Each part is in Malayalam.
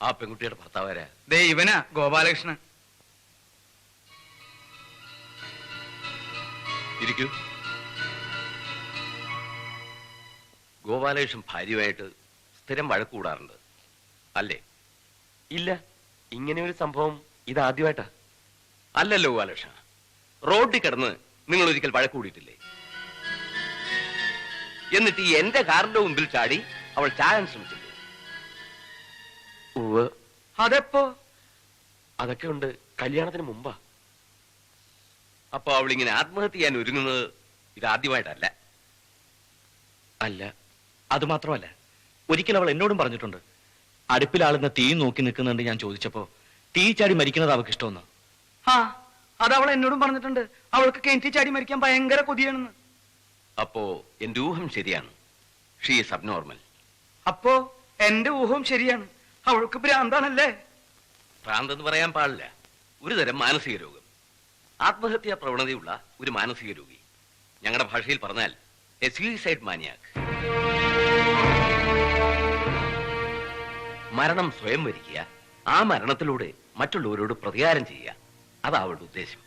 ആ പെൺകുട്ടിയുടെ ഭർത്താവ് ദേ ഇവനാ ഗോപാലകൃഷ്ണൻ. ഇരിക്കൂ. ഗോപാലകൃഷ്ണൻ ഭാര്യയുമായിട്ട് സ്ഥിരം വഴക്ക് കൂടാറുണ്ട്. അല്ലേ? ഇല്ല ഇങ്ങനെ ഒരു സംഭവം ഇതാദ്യമായിട്ടാ. അല്ലല്ലോ ഗോപാലകൃഷ്ണ റോഡിൽ കിടന്ന് നിങ്ങൾ ഒരിക്കൽ വഴക്ക് കൂടിയിട്ടില്ലേ? എന്നിട്ട് ഈ എന്റെ കാറിന്റെ മുമ്പിൽ ചാടി അവൾ ചാകാൻ ശ്രമിച്ചില്ലേ അതെപ്പോ? അതൊക്കെ ഉണ്ട്. കല്യാണത്തിന് മുമ്പാ. അപ്പൊ അവളിങ്ങനെ ഇങ്ങനെ ആത്മഹത്യ ചെയ്യാൻ ഒരുങ്ങുന്നത് ഇതാദ്യമായിട്ടല്ല. അല്ല. അത് മാത്രമല്ല ഒരിക്കൽ അവൾ എന്നോടും പറഞ്ഞിട്ടുണ്ട്. അടുപ്പിലാളുന്ന തീ നോക്കി നിൽക്കുന്നുണ്ട് ഞാൻ ചോദിച്ചപ്പോ തീ ചാടി മരിക്കുന്നത് അവൾക്ക് ഇഷ്ടമെന്ന്? ആ അത് അവൾ എന്നോടും പറഞ്ഞിട്ടുണ്ട്. അവൾക്ക് കിണറ്റി ചാടി മരിക്കാൻ ഭയങ്കര കൊതിയാണെന്ന്. അപ്പോ എന്റെ ഊഹം ശരിയാണ്. ഷീ ഈസ് അബ്നോർമൽ അപ്പോ എന്റെ ഊഹം ശരിയാണ്. അവൾക്ക് ഭ്രാന്താണല്ലേ? ഭ്രാന്തെന്ന് പറയാൻ പാടില്ല. ഒരു തരം മാനസിക രോഗം. ആത്മഹത്യാ പ്രവണതയുള്ള ഒരു മാനസിക രോഗി. ഞങ്ങളുടെ ഭാഷയിൽ പറഞ്ഞാൽ എ സൂയിസൈഡ് മാനിയാക്ക് മരണം സ്വയം വരിക്കുക ആ മരണത്തിലൂടെ മറ്റുള്ളവരോട് പ്രതികാരം ചെയ്യുക അതാ അവളുടെ ഉദ്ദേശം.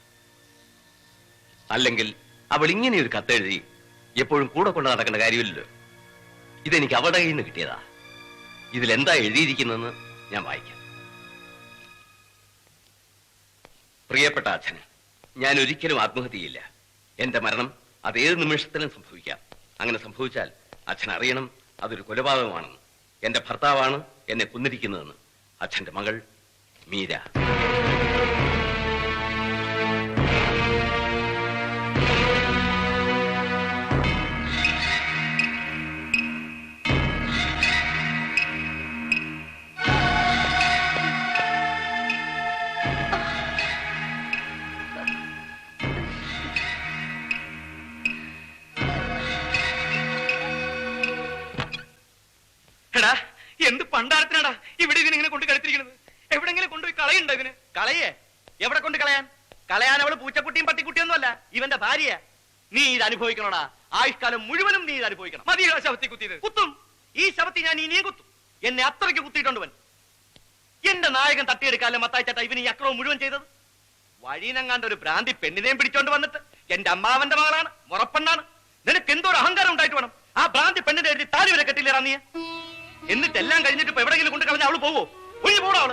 അല്ലെങ്കിൽ അവൾ ഇങ്ങനെ ഒരു കത്തെഴുതി എപ്പോഴും കൂടെ കൊണ്ട് നടക്കേണ്ട കാര്യമില്ലല്ലോ. ഇതെനിക്ക് അവളുടെ കയ്യിൽ നിന്ന് കിട്ടിയതാ. ഇതിലെന്താ എഴുതിയിരിക്കുന്നതെന്ന് ഞാൻ വായിക്കാം. പ്രിയപ്പെട്ട അച്ഛൻ ഞാൻ ഒരിക്കലും ആത്മഹത്യയില്ല. എന്റെ മരണം അത് ഏത് നിമിഷത്തിലും സംഭവിക്കാം. അങ്ങനെ സംഭവിച്ചാൽ അച്ഛൻ അറിയണം അതൊരു കൊലപാതകമാണെന്ന്. എന്റെ ഭർത്താവാണ് എന്നെ കൊന്നിരിക്കുന്നതെന്ന്. അച്ഛന്റെ മകൾ മീര. എന്ത് പണ്ടാരത്തിനാടാ ഇവിടെ ഇതിനിങ്ങനെ കൊണ്ട് കളിത്തിരിക്കുന്നത് എവിടെങ്കിലും കൊണ്ടുപോയി കളയുണ്ടോ ഇതിന്? കളയേ. എവിടെ കൊണ്ട് കളയാൻ? കളയാൻ അവൾ പൂച്ചക്കുട്ടിയും പട്ടിക്കുട്ടിയൊന്നും അല്ല ഇവന്റെ ഭാര്യ നീ ഇത് അനുഭവിക്കണോടാ. ആയുഷ്കാലം മുഴുവനും നീ ഇത് അനുഭവിക്കണം. മതിയോ ശവത്തി കുത്തിയത്. കുത്തും. ഈ ശവത്തി ഞാൻ ഇനിയും കുത്തും. എന്നെ അത്രയ്ക്ക് കുത്തിയിട്ടുണ്ട് വൻ എന്റെ നായകൻ തട്ടിയെടുക്കാല്ലേ മത്തായി ചേട്ടാ ഇവന് ഈ അക്രമം മുഴുവൻ ചെയ്തത്. വഴിയിനെങ്ങാണ്ട് ഒരു ഭ്രാന്തി പെണ്ണിനെയും പിടിച്ചോണ്ട് വന്നിട്ട് എന്റെ അമ്മാവന്റെ മകളാണ് മുറപ്പെണ്ണാണ്. നിനക്ക് എന്തോ ഒരു അഹങ്കാരം ഉണ്ടായിട്ട് വേണം. ആ ഭ്രാന്തി പെണ്ണിനെ എഴുതി താലി വരെ കെട്ടില്ലേറാ നീ? എന്നിട്ട് എല്ലാം കഴിഞ്ഞിട്ട് ഇപ്പൊ എവിടെങ്കിലും കൊണ്ട് കളഞ്ഞ അവൾ പോവോ? ഒഴിഞ്ഞു പോടാ അവൾ.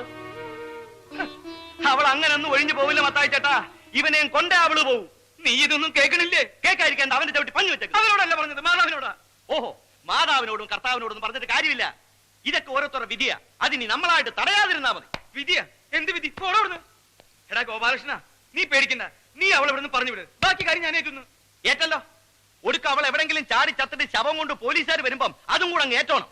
അവൾ അങ്ങനെ ഒന്നും ഒഴിഞ്ഞു പോവില്ല മത്തായി ചേട്ടാ. ഇവനെയും കൊണ്ടേ അവൾ പോവും. നീ ഇതൊന്നും കേൾക്കണില്ലേ? കേൾക്കാതിരിക്കേണ്ട അവന്റെ ചവിട്ടി പഞ്ഞു വെച്ചേക്ക്. അവനോടല്ല പറഞ്ഞത് മാതാവിനോടാ. ഓഹോ മാതാവിനോടും കർത്താവിനോടും പറഞ്ഞിട്ട് കാര്യമില്ല. ഇതൊക്കെ ഓരോരുത്തരുടെ വിധിയാ. അതിനി നമ്മളായിട്ട് തടയാതിരുന്നാ മതി. വിധിയാ? എന്ത് വിധി? പോടവിടുന്ന് എടാ ഗോപാലകൃഷ്ണ നീ പേടിക്കണ്ട. നീ അവൾ ഇവിടെ നിന്ന് പറഞ്ഞു വിട്. ബാക്കി കാര്യം ഞാൻ ഏറ്റുന്നു ഏറ്റല്ലോ. ഒടുക്ക അവൾ എവിടെങ്കിലും ചാടി ചത്തിട്ട് ശവം കൊണ്ട് പോലീസുകാർ വരുമ്പം അതും കൂടെ അങ്ങ് ഏറ്റോണം.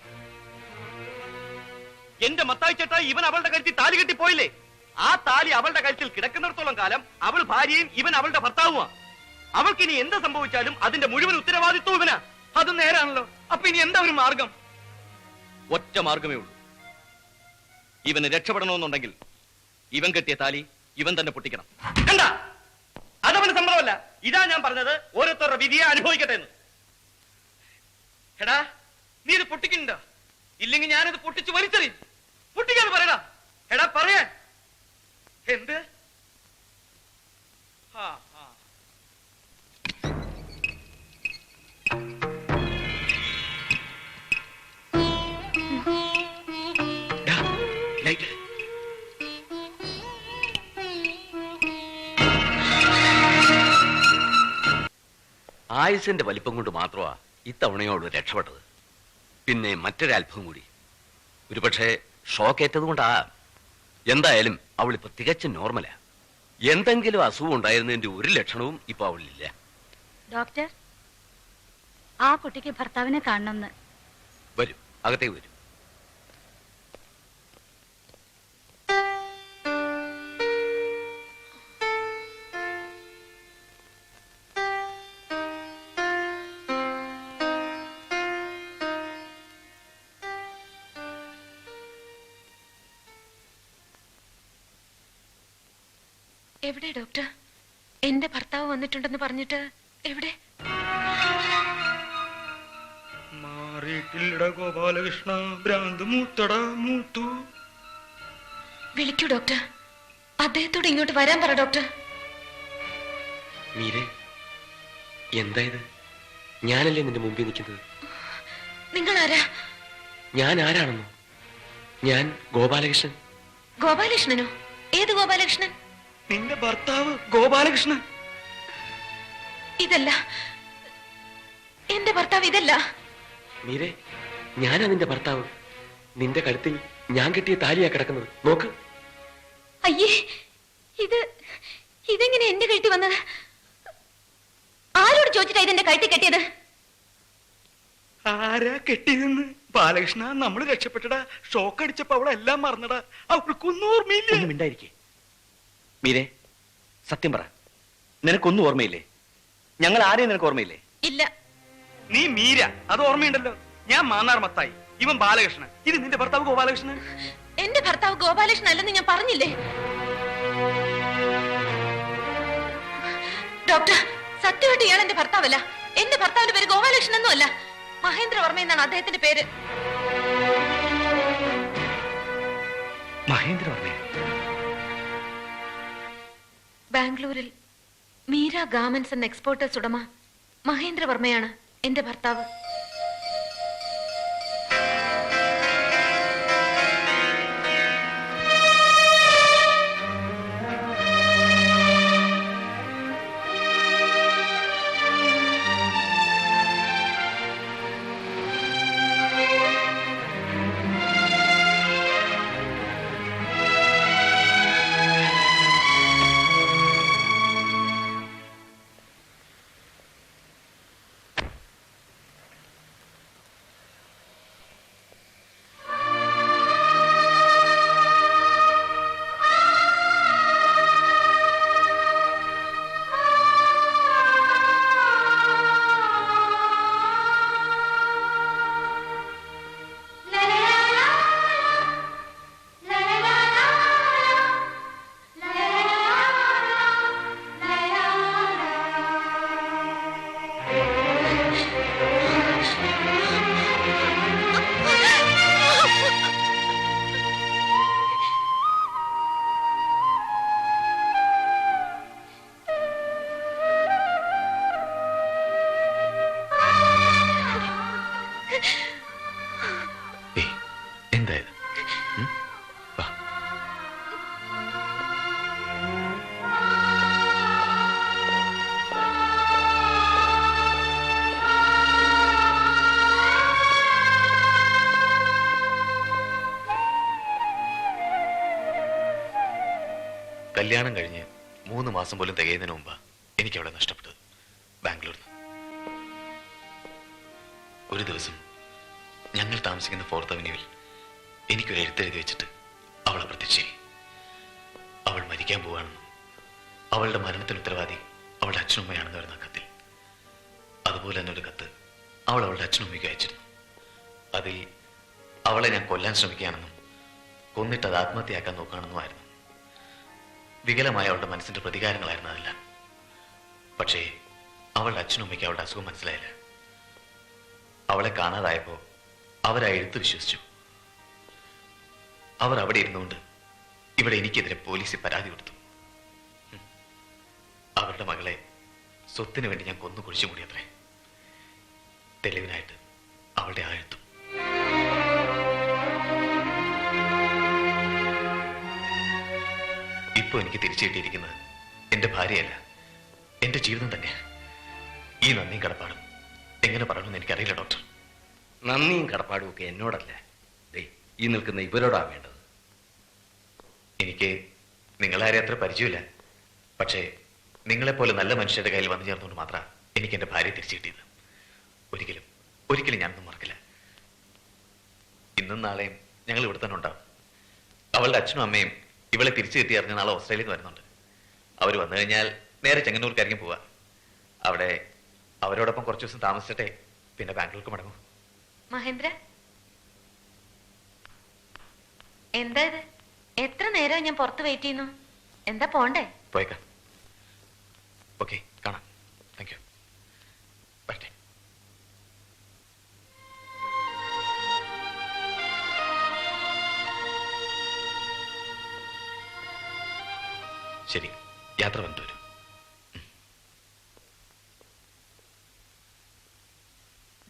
എന്റെ മത്തായി ചേട്ടാ ഇവൻ അവളുടെ കഴുത്തിൽ താലി കെട്ടി പോയില്ലേ? ആ താലി അവളുടെ കഴുത്തിൽ കിടക്കുന്നിടത്തോളം കാലം അവൾ ഭാര്യയും ഇവൻ അവളുടെ ഭർത്താവുമാ. അവൾക്ക് ഇനി എന്ത് സംഭവിച്ചാലും അതിന്റെ മുഴുവൻ ഉത്തരവാദിത്വം ഇവനാ. അത് നേരാണല്ലോ. അപ്പൊ ഇനി എന്താ ഒരു മാർഗം? ഒറ്റ മാർഗമേ ഉള്ളൂ. ഇവന് രക്ഷപ്പെടണമെന്നുണ്ടെങ്കിൽ ഇവൻ കെട്ടിയ താലി ഇവൻ തന്നെ പൊട്ടിക്കണം. കണ്ട? അതവന് സംഭവമല്ല ഇതാ ഞാൻ പറഞ്ഞത് ഓരോരുത്തരുടെ വിധിയെ അനുഭവിക്കട്ടെ എന്ന്. എടാ നീ ഇത് പൊട്ടിക്കണ്ട ഇല്ലെങ്കിൽ ഞാനത് പൊട്ടിച്ച് വലിച്ചെറിയും. പൊട്ടിക്കാന്ന് പറയടാ. എടാ പറയാൻ. എന്ത്? ആ, ആ. ആയുസിന്റെ വലിപ്പം കൊണ്ട് മാത്രമാ ഇത്തവണയോട് രക്ഷപ്പെട്ടത്. പിന്നെ മറ്റൊരൽഭം കൂടി. ഒരുപക്ഷെ ഷോക്കേറ്റത് കൊണ്ടാ എന്തായാലും അവൾ ഇപ്പൊ തികച്ചും നോർമലാ എന്തെങ്കിലും അസുഖം ഉണ്ടായിരുന്നതിന്റെ ഒരു ലക്ഷണവും ഇപ്പൊ അവളിലില്ല. ഡോക്ടർ ആ കുട്ടിക്ക് ഭർത്താവിനെ കാണണം വരും അകത്തേക്ക് വരും. എവിടെ ഡോക്ടർ? എന്റെ ഭർത്താവ് വന്നിട്ടുണ്ടെന്ന് പറഞ്ഞിട്ട് എവിടെ? മാറിയിട്ടില്ലട ഗോപാലകൃഷ്ണ. ഭ്രാന്ത് മൂത്തടാ മൂത്തു. വിളിക്കൂ ഡോക്ടർ. അദ്ദേഹത്തോട് ഇങ്ങോട്ട് വരാൻ പറ ഡോക്ടർ. മീരെ എന്താ ഇത്? ഞാനല്ലേ നിന്റെ മുമ്പിൽ നിൽക്കുന്നത്? നിങ്ങൾ ആരാ ഞാൻ ആരാണെന്നോ? ഞാൻ ഗോപാലകൃഷ്ണൻ. ഗോപാലകൃഷ്ണനോ? ഏത് ഗോപാലകൃഷ്ണൻ? നിന്റെ ഭർത്താവ് ഗോപാലകൃഷ്ണൻ. ഇതല്ല. എന്റെ ഭർത്താവ് ഇതല്ല. മീരെ ഞാനാ നിന്റെ ഭർത്താവ്. നിന്റെ കഴുത്തിൽ ഞാൻ കിട്ടിയ താലിയാ കിടക്കുന്നത്. നോക്ക്. അയ്യേ ഇത് ഇതെങ്ങനെ എന്റെ കഴുത്തി വന്നത്? ആരോട് ചോദിച്ചിട്ടാ ഇതെന്റെ കഴുത്തി കെട്ടിയത്? ആരാ കെട്ടിയതെന്ന്? ബാലകൃഷ്ണ നമ്മൾ രക്ഷപ്പെട്ടടാ. ഷോക്ക് അടിച്ചപ്പോ അവളെല്ലാം മറന്നടാ. അവൾക്കൊന്നും ഓർമ്മയില്ല മീൻ മിണ്ടായിരിക്കേ. മീരെ സത്യം പറ. നിനക്കൊന്നും ഓർമ്മയില്ലേ? ഞങ്ങൾ ആരെയും നിനക്ക് ഓർമ്മയില്ലേ? ഇല്ല. നീ മീര. അത് ഓർമ്മയുണ്ടല്ലോ. ഞാൻ മാന്നാർ മത്തായി. ഇവൻ ബാലകൃഷ്ണൻ. ഇത് നിന്റെ ഭർത്താവ് ഗോപാലകൃഷ്ണൻ? എന്റെ ഭർത്താവ് ഗോപാലകൃഷ്ണൻ അല്ലെന്ന് ഞാൻ പറഞ്ഞില്ലേ? ഡോക്ടർ സത്യമായിട്ട് ഇയാൾ എന്റെ ഭർത്താവല്ല. എന്റെ ഭർത്താവിന്റെ പേര് ഗോപാലകൃഷ്ണൻ ഒന്നും അല്ല. മഹേന്ദ്രവർമ്മ എന്നാണ് അദ്ദേഹത്തിന്റെ പേര്. മഹേന്ദ്ര ബാംഗ്ലൂരിൽ മീര ഗാർമെന്റ്സ് എന്ന എക്സ്പോർട്ടേഴ്സ് ഉടമ മഹേന്ദ്രവർമ്മയാണ് എന്റെ ഭർത്താവ്. കല്യാണം കഴിഞ്ഞ് മൂന്ന് മാസം പോലും തികയുന്നതിന് മുമ്പ് എനിക്ക് അവളെ നഷ്ടപ്പെട്ടത് ബാംഗ്ലൂരിൽ നിന്ന് ഒരു ദിവസം ഞങ്ങൾ താമസിക്കുന്ന ഫോർത്ത് അവന്യൂവിൽ എനിക്കൊരു എഴുത്തെഴുതി വെച്ചിട്ട് അവളെ അപ്രത്യക്ഷയായി അവൾ മരിക്കാൻ പോവാണെന്നും അവളുടെ മരണത്തിന് ഉത്തരവാദി അവളുടെ അച്ഛനമ്മയാണെന്ന് വരുന്ന കത്തിൽ. അതുപോലെ തന്നെ ഒരു കത്ത് അവൾ അവളുടെ അച്ഛനമ്മയ്ക്ക് അയച്ചിരുന്നു. അതിൽ അവളെ ഞാൻ കൊല്ലാൻ ശ്രമിക്കുകയാണെന്നും കൊന്നിട്ട് അത് ആത്മഹത്യയാക്കാൻ നോക്കുകയാണെന്നുമായിരുന്നു. വികലമായ അവളുടെ മനസ്സിന്റെ പ്രതികാരങ്ങളായിരുന്നു അതെല്ലാം. പക്ഷേ അവളുടെ അച്ഛനമ്മയ്ക്ക് അവളുടെ അസുഖം മനസ്സിലായില്ല. അവളെ കാണാതായപ്പോ അവരാ എഴുത്ത് വിശ്വസിച്ചു. അവർ അവിടെ ഇരുന്നുകൊണ്ട് ഇവിടെ എനിക്കെതിരെ പോലീസിൽ പരാതി കൊടുത്തു. അവരുടെ മകളെ സ്വത്തിന് വേണ്ടി ഞാൻ കൊന്നു കുഴിച്ചു മൂടിയത്രേ. തെളിവിനായിട്ട് അവളുടെ ആ എഴുത്തും ഇപ്പൊ എനിക്ക് തിരിച്ചു കിട്ടിയിരിക്കുന്നത് എന്റെ ഭാര്യയല്ല. എന്റെ ജീവിതം തന്നെയാണ് ഈ നന്ദിയും കടപ്പാടും. എങ്ങനെ പറയണമെന്ന് എനിക്കറിയില്ല ഡോക്ടർ. നന്ദിയും കടപ്പാടും ഒക്കെ എന്നോടല്ല? ഈ നിൽക്കുന്ന ഇവരോടാ വേണ്ടത്. എനിക്ക് നിങ്ങളാരെ അത്ര പരിചയമില്ല. പക്ഷേ നിങ്ങളെപ്പോലെ നല്ല മനുഷ്യരുടെ കയ്യിൽ വന്നു ചേർന്നുകൊണ്ട് മാത്രമാണ് എനിക്ക് എന്റെ ഭാര്യയെ തിരിച്ചു കിട്ടിയത്. ഒരിക്കലും ഒരിക്കലും ഞാനൊന്നും മറക്കില്ല. ഇന്നും നാളെയും ഞങ്ങൾ ഇവിടെ തന്നെ ഉണ്ടാവും. അവളുടെ അച്ഛനും അമ്മയും ഇവളെ തിരിച്ചു കിട്ടി അറിഞ്ഞ നാളെ ഓസ്ട്രേലിയയിൽ വരുന്നുണ്ട്. അവർ വന്നു കഴിഞ്ഞാൽ നേരെ ചെങ്ങന്നൂർക്കായിരിക്കും പോവാ അവിടെ അവരോടൊപ്പം കുറച്ച് ദിവസം താമസിച്ചിട്ടെ പിന്നെ ബാംഗ്ലൂർക്ക് മടങ്ങും. മഹേന്ദ്ര? എന്താ ഇത്? എത്ര നേരം ഞാൻ പുറത്ത് വെയിറ്റ് ചെയ്യുന്നു? എന്താ പോണ്ടേ? പോയേക്കാം. ഓക്കെ കാണാം. ശരി. യാത്ര വന്നിട്ട് വരും.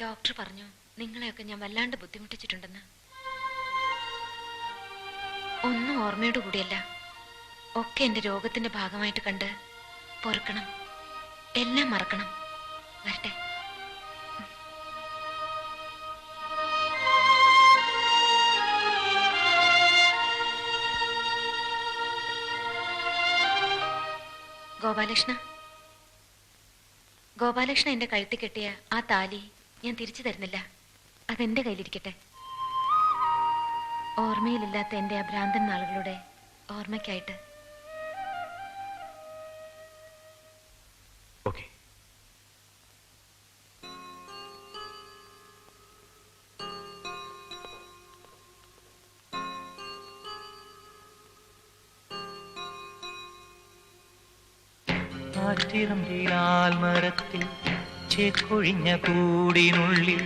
ഡോക്ടർ പറഞ്ഞു നിങ്ങളെയൊക്കെ ഞാൻ വല്ലാണ്ട് ബുദ്ധിമുട്ടിച്ചിട്ടുണ്ടെന്ന്. ഒന്നും ഓർമ്മയോട് കൂടിയല്ല. ഒക്കെ എന്റെ രോഗത്തിന്റെ ഭാഗമായിട്ട് കണ്ട് പൊറുക്കണം. എല്ലാം മറക്കണം. വരട്ടെ. ഗോപാലകൃഷ്ണ? ഗോപാലകൃഷ്ണ എന്റെ കഴുത്തി കെട്ടിയ ആ താലി ഞാൻ തിരിച്ചു തരുന്നില്ല. അതെന്റെ കയ്യിലിരിക്കട്ടെ. ഓർമ്മയിലില്ലാത്ത എന്റെ ആ ഭ്രാന്തൻ നാളുകളുടെ ഓർമ്മയ്ക്കായിട്ട് ആറ്റിറമ്പിലാൽ മരത്തിൽ ചേക്കൊഴിഞ്ഞ കൂടിനുള്ളിൽ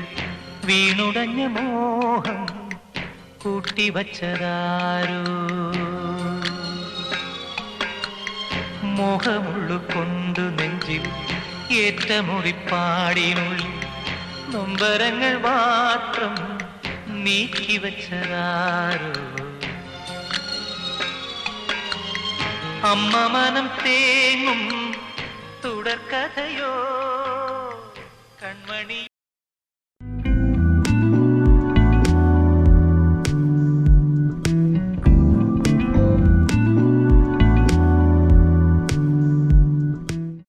വീണുടഞ്ഞ മോഹം കൂട്ടിവച്ചതാരോ മോഹമുള്ളു കൊണ്ടു നെഞ്ചിൽ ഏറ്റമുറിപ്പാടിനുള്ളിൽ നൊമ്പരങ്ങൾ മാത്രം നീക്കിവച്ചതാരോ അമ്മ മനം തേങ്ങും சுடர்கதையோ